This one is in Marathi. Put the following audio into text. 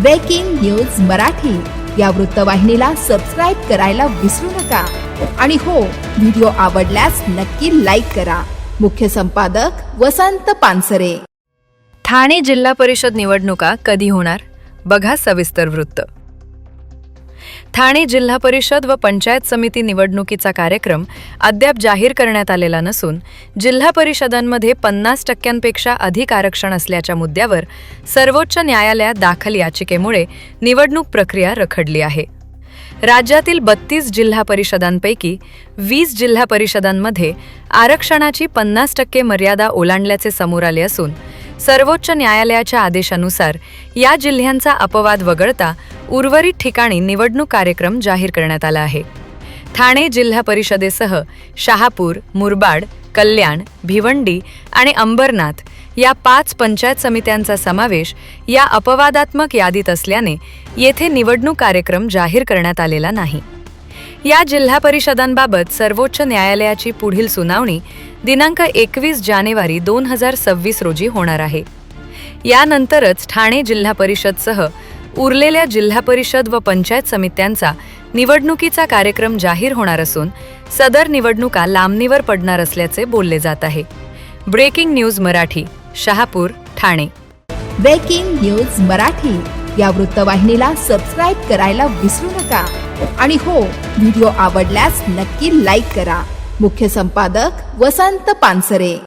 ब्रेकिंग न्यूज मराठी या वृत्तवाहिनीला सबस्क्राईब करायला विसरू नका. आणि हो व्हिडिओ आवडल्यास नक्की लाईक करा. मुख्य संपादक वसंत पानसरे. ठाणे जिल्हा परिषद निवडणुका कधी होणार? बघा सविस्तर वृत्त. ठाणे जिल्हा परिषद व पंचायत समिती निवडणुकीचा कार्यक्रम अद्याप जाहीर करण्यात आलेला नसून जिल्हा परिषदांमध्ये पन्नास टक्क्यांपेक्षा अधिक आरक्षण असल्याच्या मुद्द्यावर सर्वोच्च न्यायालयात दाखल याचिकेमुळे निवडणूक प्रक्रिया रखडली आहे. राज्यातील बत्तीस जिल्हा परिषदांपैकी वीस जिल्हा परिषदांमध्ये आरक्षणाची पन्नास टक्के मर्यादा ओलांडल्याचे समोर आले असून सर्वोच्च न्यायालयाच्या आदेशानुसार या जिल्ह्यांचा अपवाद वगळता उर्वरित ठिकाणी निवडणूक कार्यक्रम जाहीर करण्यात आला आहे. ठाणे जिल्हा परिषदेसह शहापूर मुरबाड कल्याण भिवंडी आणि अंबरनाथ या पाच पंचायत समित्यांचा समावेश या अपवादात्मक यादीत असल्याने येथे निवडणूक कार्यक्रम जाहीर करण्यात आलेला नाही. या जिल्हा परिषदांबाबत सर्वोच्च न्यायालयाची पुढील सुनावणी दिनांक एकवीस जानेवारी दोन हजार सव्वीस रोजी होणार आहे. यानंतरच ठाणे जिल्हा परिषदसह उरलेल्या जिल्हा परिषद व पंचायत समित्यांचा निवडणुकीचा कार्यक्रम जाहीर होणार असून सदर निवडणुका लांबणीवर पडणार असल्याचे बोलले जात आहे. Breaking news Marathi Shahapur Thane. Breaking news Marathi या वृत्तवाहिनीला सबस्क्राईब करायला विसरू नका. आणि हो व्हिडिओ आवडल्यास नक्की लाईक करा. मुख्य संपादक वसंत पानसरे.